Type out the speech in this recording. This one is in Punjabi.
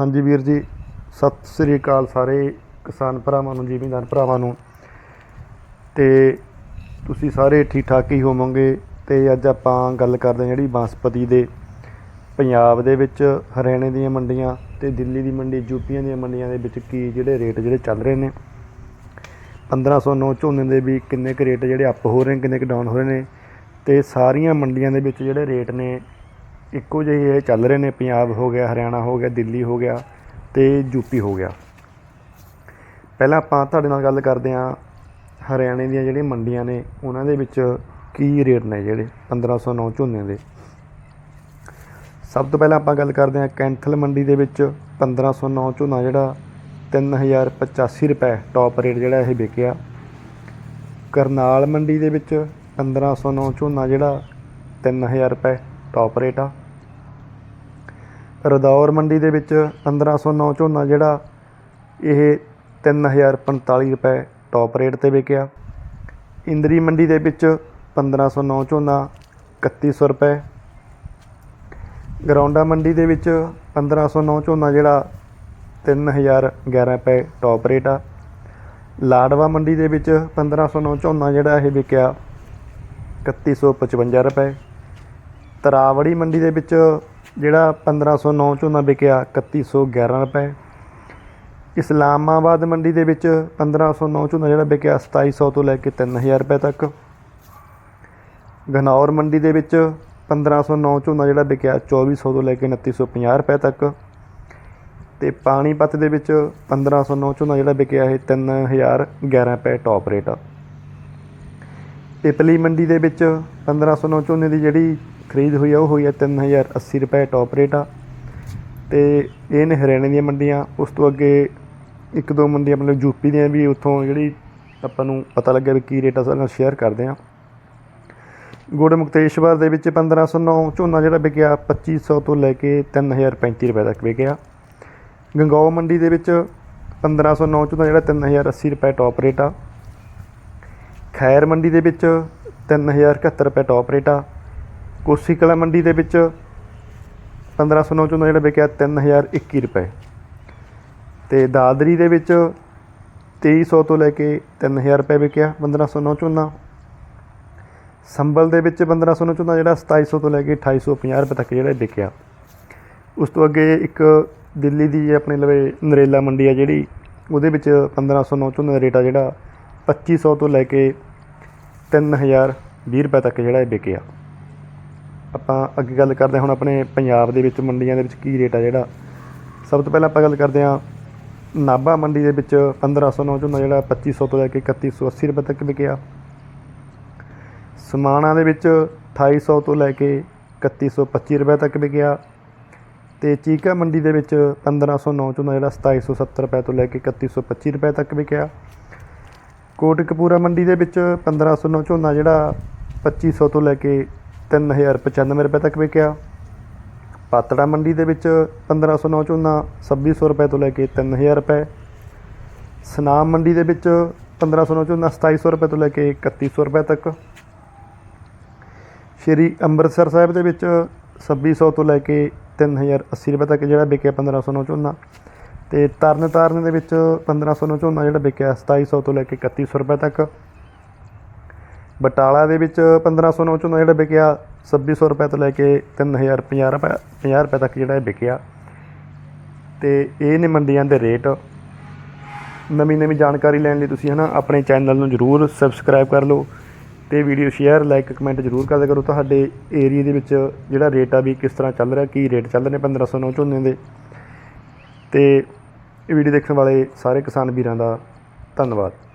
ਹਾਂਜੀ ਵੀਰ ਜੀ, ਸਤਿ ਸ੍ਰੀ ਅਕਾਲ ਸਾਰੇ ਕਿਸਾਨ ਭਰਾਵਾਂ ਨੂੰ, ਜ਼ਿਮੀਂਦਾਰ ਭਰਾਵਾਂ ਨੂੰ। ਤੇ ਤੁਸੀਂ ਸਾਰੇ ਠੀਕ ਠਾਕ ਹੀ ਹੋਵੋਗੇ। ਤੇ ਅੱਜ ਆਪਾਂ ਗੱਲ ਕਰਦੇ ਹਾਂ ਜਿਹੜੀ ਬਾਸਪਤੀ ਦੇ ਪੰਜਾਬ ਦੇ ਵਿੱਚ ਹਰਿਆਣੇ ਦੀਆਂ ਮੰਡੀਆਂ ਤੇ ਦਿੱਲੀ ਦੀ ਮੰਡੀ, ਯੂਪੀਆਂ ਦੀਆਂ ਮੰਡੀਆਂ ਦੇ ਵਿੱਚ ਕੀ ਜਿਹੜੇ ਰੇਟ ਜਿਹੜੇ ਚੱਲ ਰਹੇ ਨੇ। 1509 ਝੋਨੇ ਦੇ ਵੀ ਕਿੰਨੇ ਕੁ ਰੇਟ ਜਿਹੜੇ ਅਪ ਹੋ ਰਹੇ ਨੇ, ਕਿੰਨੇ ਕੁ ਡਾਊਨ ਹੋ ਰਹੇ ਨੇ। ਤੇ ਸਾਰੀਆਂ ਮੰਡੀਆਂ ਦੇ ਵਿੱਚ ਜਿਹੜੇ ਰੇਟ ਨੇ ਇੱਕੋ ਜਿਹੇ ਇਹ ਚੱਲ ਰਹੇ ਨੇ, ਪੰਜਾਬ ਹੋ ਗਿਆ, ਹਰਿਆਣਾ ਹੋ ਗਿਆ, ਦਿੱਲੀ ਹੋ ਗਿਆ ਤੇ ਯੂਪੀ ਹੋ ਗਿਆ। ਪਹਿਲਾਂ ਆਪਾਂ ਤੁਹਾਡੇ ਨਾਲ ਗੱਲ ਕਰਦੇ ਹਾਂ, ਹਰਿਆਣੇ ਦੀਆਂ ਜਿਹੜੀਆਂ ਮੰਡੀਆਂ ਨੇ, ਉਹਨਾਂ ਦੇ ਵਿੱਚ ਕੀ ਰੇਟ ਨੇ ਜਿਹੜੇ 1509 ਝੋਨੇ ਦੇ? ਸਭ ਤੋਂ ਪਹਿਲਾਂ ਆਪਾਂ ਗੱਲ ਕਰਦੇ ਹਾਂ ਕੈਂਥਲ ਮੰਡੀ ਦੇ ਵਿੱਚ 1509 ਝੋਨਾ ਜਿਹੜਾ 3085 ਰੁਪਏ ਟੌਪ ਰੇਟ ਜਿਹੜਾ ਇਹ ਵਿਕਿਆ। ਕਰਨਾਲ ਮੰਡੀ ਦੇ ਵਿੱਚ 1509 ਝੋਨਾ ਜਿਹੜਾ 3000 ਰੁਪਏ ਟੌਪ ਰੇਟ ਆ। ਰਦੌਰ ਮੰਡੀ ਦੇ ਵਿੱਚ 1509 ਝੋਨਾ ਜਿਹੜਾ, ਇਹ 3045 ਰੁਪਏ ਟੌਪ ਰੇਟ ਤੇ ਵਿਕਿਆ। ਇੰਦਰੀ ਮੰਡੀ ਦੇ ਵਿੱਚ 1509 ਝੋਨਾ 3100 ਰੁਪਏ। ਗਰਾਉਂਡਾ ਮੰਡੀ ਦੇ ਵਿੱਚ 1509 ਝੋਨਾ ਜਿਹੜਾ 3011 ਰੁਪਏ ਟੌਪ ਰੇਟ ਆ। ਲਾਡਵਾ ਮੰਡੀ ਦੇ ਵਿੱਚ 1509 ਝੋਨਾ ਜਿਹੜਾ, ਇਹ ਵਿਕਿਆ 3155 ਰੁਪਏ। ਤਰਾਵੜੀ ਮੰਡੀ ਦੇ ਵਿੱਚ ਜਿਹੜਾ 1509 ਝੋਨਾ ਵਿਕਿਆ 3111 ਰੁਪਏ। ਇਸਲਾਮਾਬਾਦ ਮੰਡੀ ਦੇ ਵਿੱਚ 1509 ਝੋਨਾ ਜਿਹੜਾ ਵਿਕਿਆ 2700 ਤੋਂ ਲੈ ਕੇ 3000 ਰੁਪਏ ਤੱਕ। ਗਨੌਰ ਮੰਡੀ ਦੇ ਵਿੱਚ 1509 ਝੋਨਾ ਜਿਹੜਾ ਵਿਕਿਆ 2400 ਤੋਂ ਲੈ ਕੇ 2950 ਰੁਪਏ ਤੱਕ। ਤੇ ਪਾਣੀਪਤ ਦੇ ਵਿੱਚ 1509 ਝੋਨਾ ਜਿਹੜਾ ਵਿਕਿਆ ਇਹ 3011 ਰੁਪਏ ਟੌਪ ਰੇਟ ਆ। ਪਿਪਲੀ ਮੰਡੀ ਦੇ ਵਿੱਚ 1509 ਝੋਨੇ ਦੀ ਜਿਹੜੀ ਖਰੀਦ ਹੋਈ ਆ, ਉਹ ਹੋਈ ਆ 3080 ਰੁਪਏ ਟੌਪ ਰੇਟ ਆ। ਤੇ ਇਹ ਨੇ ਹਰਿਆਣੇ ਦੀਆਂ ਮੰਡੀਆਂ, ਉਸ ਤੋਂ ਅੱਗੇ ਇੱਕ ਦੋ ਮੰਡੀਆਂ ਮਤਲਬ ਯੂਪੀ ਦੀਆਂ ਵੀ ਉੱਥੋਂ ਜਿਹੜੀ ਆਪਾਂ ਨੂੰ ਪਤਾ ਲੱਗਿਆ ਵੀ ਕੀ ਰੇਟ ਆ ਸਾਡੇ ਨਾਲ ਸ਼ੇਅਰ ਕਰਦੇ ਆ। ਗੁੜ ਮੁਕਤੇਸ਼ਵਰ ਦੇ ਵਿੱਚ 1509 ਝੋਨਾ ਜਿਹੜਾ ਵਿਕਿਆ 2500 ਤੋਂ ਲੈ ਕੇ 3035 ਰੁਪਏ ਤੱਕ ਵਿਕਿਆ। ਗੰਗਾਓ ਮੰਡੀ ਦੇ ਵਿੱਚ 1509 ਝੋਨਾ ਜਿਹੜਾ 3080 ਰੁਪਏ ਟੌਪ ਰੇਟ ਆ। ਖੈਰ ਮੰਡੀ ਦੇ ਵਿੱਚ 3071 ਰੁਪਏ ਟੌਪ ਰੇਟ ਆ। ਕੋਸੀ ਕਲਾ ਮੰਡੀ ਦੇ ਵਿੱਚ 1509 ਝੋਨਾ ਜਿਹੜਾ ਵਿਕਿਆ 3021 ਰੁਪਏ। ਤੇ ਦਾਦਰੀ ਦੇ ਵਿੱਚ 2300 ਤੋਂ ਲੈ ਕੇ 3000 ਰੁਪਏ ਵਿਕਿਆ 1509 ਝੋਨਾ ਸੰਭਲ ਦੇ ਵਿੱਚ 1509 ਝੋਨਾ ਜਿਹੜਾ 2700 ਤੋਂ ਲੈ ਕੇ 2850 ਰੁਪਏ ਤੱਕ ਜਿਹੜਾ ਵਿਕਿਆ। ਉਸ ਤੋਂ ਅੱਗੇ ਇੱਕ ਦਿੱਲੀ ਦੀ ਆਪਣੇ ਲਵੇ ਨਰੇਲਾ ਮੰਡੀ ਆ ਜਿਹੜੀ, ਉਹਦੇ ਵਿੱਚ 1509 ਝੋਨੇ ਦਾ ਰੇਟ ਆ ਜਿਹੜਾ 2500 ਤੋਂ ਲੈ ਕੇ 3020 ਰੁਪਏ ਤੱਕ ਜਿਹੜਾ ਇਹ ਵਿਕਿਆ। ਆਪਾਂ ਅੱਗੇ ਗੱਲ ਕਰਦੇ ਹਾਂ ਹੁਣ ਆਪਣੇ ਪੰਜਾਬ ਦੇ ਵਿੱਚ ਮੰਡੀਆਂ ਦੇ ਵਿੱਚ ਕੀ ਰੇਟ ਆ ਜਿਹੜਾ। ਸਭ ਤੋਂ ਪਹਿਲਾਂ ਆਪਾਂ ਗੱਲ ਕਰਦੇ ਹਾਂ ਨਾਭਾ ਮੰਡੀ ਦੇ ਵਿੱਚ 1509 ਝੋਨਾ ਜਿਹੜਾ 2500 ਤੋਂ ਲੈ ਕੇ 3180 ਰੁਪਏ ਤੱਕ ਵਿਕਿਆ। ਸਮਾਣਾ ਦੇ ਵਿੱਚ 2800 ਤੋਂ ਲੈ ਕੇ 3125 ਰੁਪਏ ਤੱਕ ਵਿਕਿਆ। ਤੇ ਚੀਕਾ ਮੰਡੀ ਦੇ ਵਿੱਚ 1509 ਝੋਨਾ ਜਿਹੜਾ 2770 ਰੁਪਏ ਤੋਂ ਲੈ ਕੇ 3125 ਰੁਪਏ ਤੱਕ ਵਿਕਿਆ। ਕੋਟਕਪੂਰਾ ਮੰਡੀ ਦੇ ਵਿੱਚ 1509 ਝੋਨਾ ਜਿਹੜਾ 2500 ਤੋਂ ਲੈ ਕੇ 3095 ਰੁਪਏ ਤੱਕ ਵਿਕਿਆ। ਪਾਤੜਾ ਮੰਡੀ ਦੇ ਵਿੱਚ 1509 ਝੋਨਾ 2600 ਰੁਪਏ ਤੋਂ ਲੈ ਕੇ 3000 ਰੁਪਏ। ਸਨਾਮ ਮੰਡੀ ਦੇ ਵਿੱਚ 1509 ਝੋਨਾ 2700 ਰੁਪਏ ਤੋਂ ਲੈ ਕੇ 3100 ਰੁਪਏ ਤੱਕ। ਸ਼੍ਰੀ ਅੰਮ੍ਰਿਤਸਰ ਸਾਹਿਬ ਦੇ ਵਿੱਚ 2600 ਤੋਂ ਲੈ ਕੇ 3080 ਰੁਪਏ ਤੱਕ ਜਿਹੜਾ ਵਿਕਿਆ 1509 ਝੋਨਾ ਤੇ ਤਰਨ ਤਾਰਨ ਦੇ ਵਿੱਚ 1509 ਝੋਨਾ ਜਿਹੜਾ ਵਿਕਿਆ 2700 ਤੋਂ ਲੈ ਕੇ 3100 ਰੁਪਏ ਤੱਕ। ਬਟਾਲਾ ਦੇ ਵਿੱਚ 1509 ਝੋਨਾ ਜਿਹੜਾ ਵਿਕਿਆ 2600 ਰੁਪਏ ਤੋਂ ਲੈ ਕੇ 3050 ਰੁਪਏ 50 ਰੁਪਏ ਤੱਕ ਜਿਹੜਾ ਇਹ ਵਿਕਿਆ। ਤੇ ਇਹ ਨੇ ਮੰਡੀਆਂ ਦੇ ਰੇਟ। ਨਵੀਂ ਨਵੀਂ ਜਾਣਕਾਰੀ ਲੈਣ ਲਈ ਤੁਸੀਂ ਹਨਾ ਆਪਣੇ ਚੈਨਲ ਨੂੰ ਜਰੂਰ ਸਬਸਕ੍ਰਾਈਬ ਕਰ ਲਓ ਤੇ ਵੀਡੀਓ ਸ਼ੇਅਰ, ਲਾਈਕ, ਕਮੈਂਟ ਜਰੂਰ ਕਰਦੇ ਕਰੋ। ਤੁਹਾਡੇ ਏਰੀਆ ਦੇ ਵਿੱਚ ਜਿਹੜਾ ਰੇਟ ਆ ਵੀ ਕਿਸ ਤਰ੍ਹਾਂ ਚੱਲ ਰਿਹਾ, ਕੀ ਰੇਟ ਚੱਲ ਰਹੇ 1509 ਝੋਨੇ ਦੇ। ਤੇ ਇਹ ਵੀਡੀਓ ਦੇਖਣ ਵਾਲੇ ਸਾਰੇ ਕਿਸਾਨ ਵੀਰਾਂ ਦਾ ਧੰਨਵਾਦ।